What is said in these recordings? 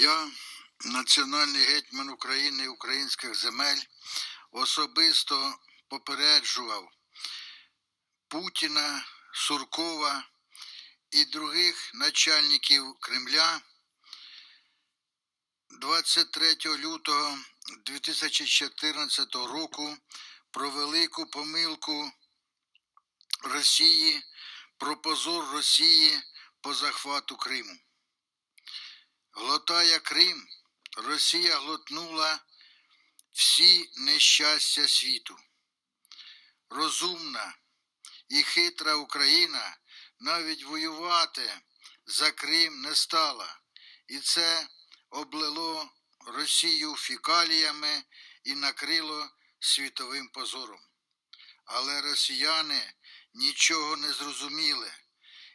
Я, національний гетьман України і українських земель, особисто попереджував Путіна, Суркова і других начальників Кремля 23 лютого 2014 року про велику помилку Росії, про позор Росії по захвату Криму. Глотає Крим, Росія глотнула всі нещастя світу. Розумна і хитра Україна навіть воювати за Крим не стала, і це облило Росію фікаліями і накрило світовим позором. Але росіяни нічого не зрозуміли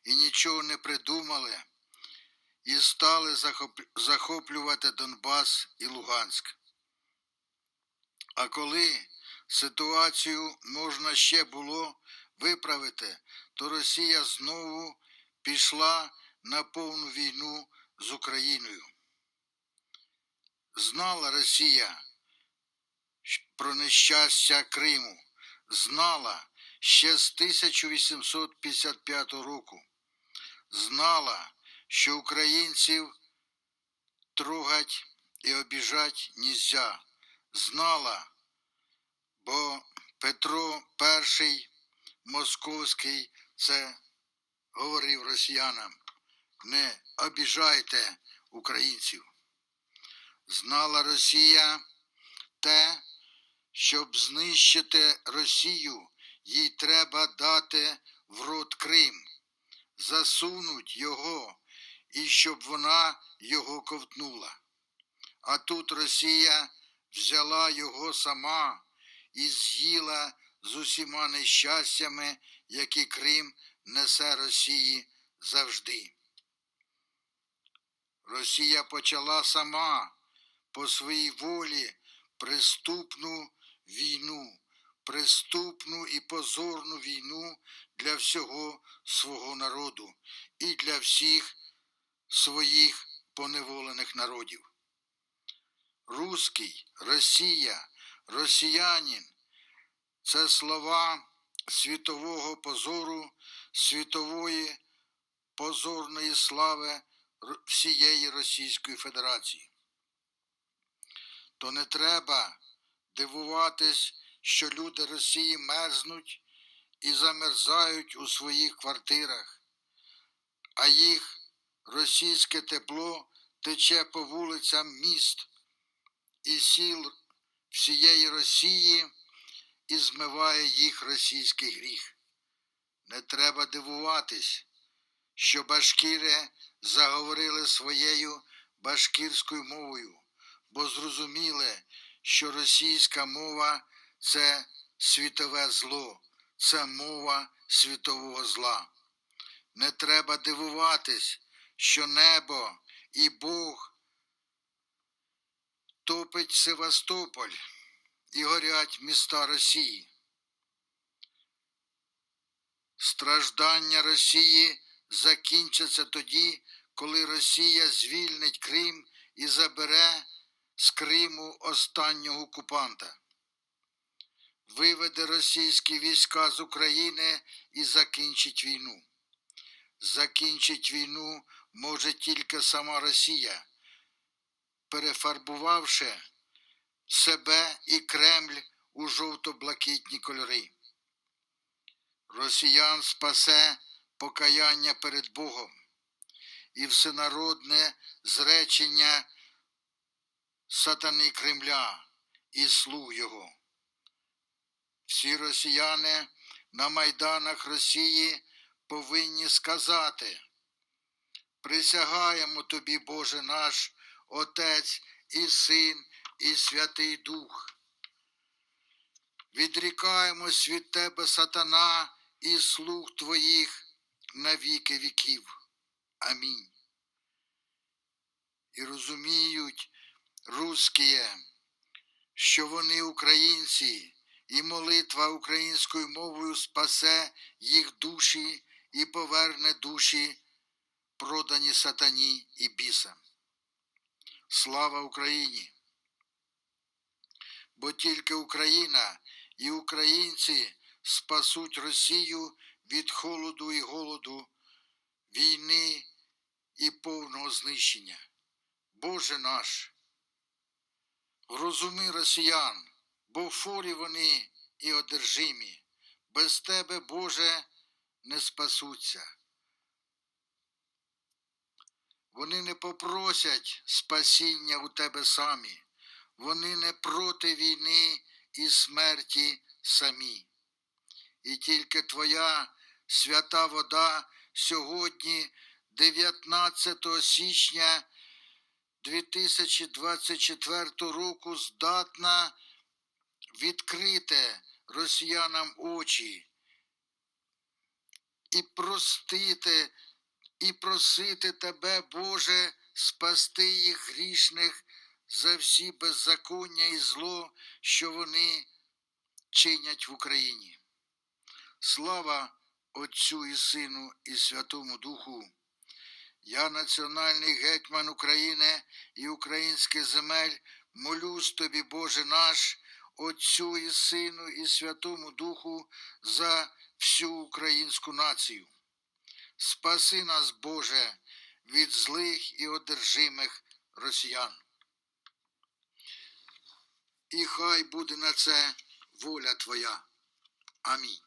і нічого не придумали і стали захоплювати Донбас і Луганськ. А коли ситуацію можна ще було виправити, то Росія знову пішла на повну війну з Україною. Знала Росія про нещастя Криму, знала ще з 1855 року, знала, що українців трогать і обіжать нельзя. Знала, бо Петро І Московський це говорив росіянам. Не обіжайте українців. Знала Росія те, щоб знищити Росію, їй треба дати в рот Крим, засунуть його і щоб вона його ковтнула. А тут Росія взяла його сама і з'їла з усіма нещастями, які Крим несе Росії завжди. Росія почала сама по своїй волі преступну війну, преступну і позорну війну для всього свого народу і для всіх своїх поневолених народів. Руський, Росія, росіянин це слова світового позору, світової позорної слави всієї Російської Федерації. То не треба дивуватись, що люди Росії мерзнуть і замерзають у своїх квартирах, а їх російське тепло тече по вулицям міст і сіл всієї Росії і змиває їх російський гріх. Не треба дивуватись, що башкіри заговорили своєю башкірською мовою, бо зрозуміли, що російська мова це світове зло, це мова світового зла. Не треба дивуватись, що небо і Бог топить Севастополь і горять міста Росії. Страждання Росії закінчаться тоді, коли Росія звільнить Крим і забере з Криму останнього окупанта. Виведе російські війська з України і закінчить війну. Закінчить війну може тільки сама Росія, перефарбувавши себе і Кремль у жовто-блакитні кольори. Росіян спасе покаяння перед Богом і всенародне зречення сатани Кремля і слуг його. Всі росіяни на майданах Росії повинні сказати Присягаємо тобі, Боже наш, Отець і Син, і Святий Дух. Відрікаємось від Тебе, сатана, і слуг Твоїх на віки віків. Амінь. І розуміють русські, що вони українці, і молитва українською мовою спасе їх душі і поверне душі, продані сатані і бісам. Слава Україні! Бо тільки Україна і українці спасуть Росію від холоду і голоду, війни і повного знищення. Боже наш, розуми росіян, бо форі вони і одержимі. Без тебе, Боже, не спасуться. Вони не попросять спасіння у тебе самі, вони не проти війни і смерті самі. І тільки Твоя свята вода сьогодні, 19 січня 2024 року, здатна відкрити росіянам очі і простити, і просити тебе, Боже, спасти їх грішних за всі беззаконня і зло, що вони чинять в Україні. Слава Отцю і Сину і Святому Духу. Я, національний гетьман України і українських земель, молюсь тобі, Боже наш, Отцю і Сину і Святому Духу за всю українську націю. Спаси нас, Боже, від злих і одержимих росіян. І хай буде на це воля Твоя. Амінь.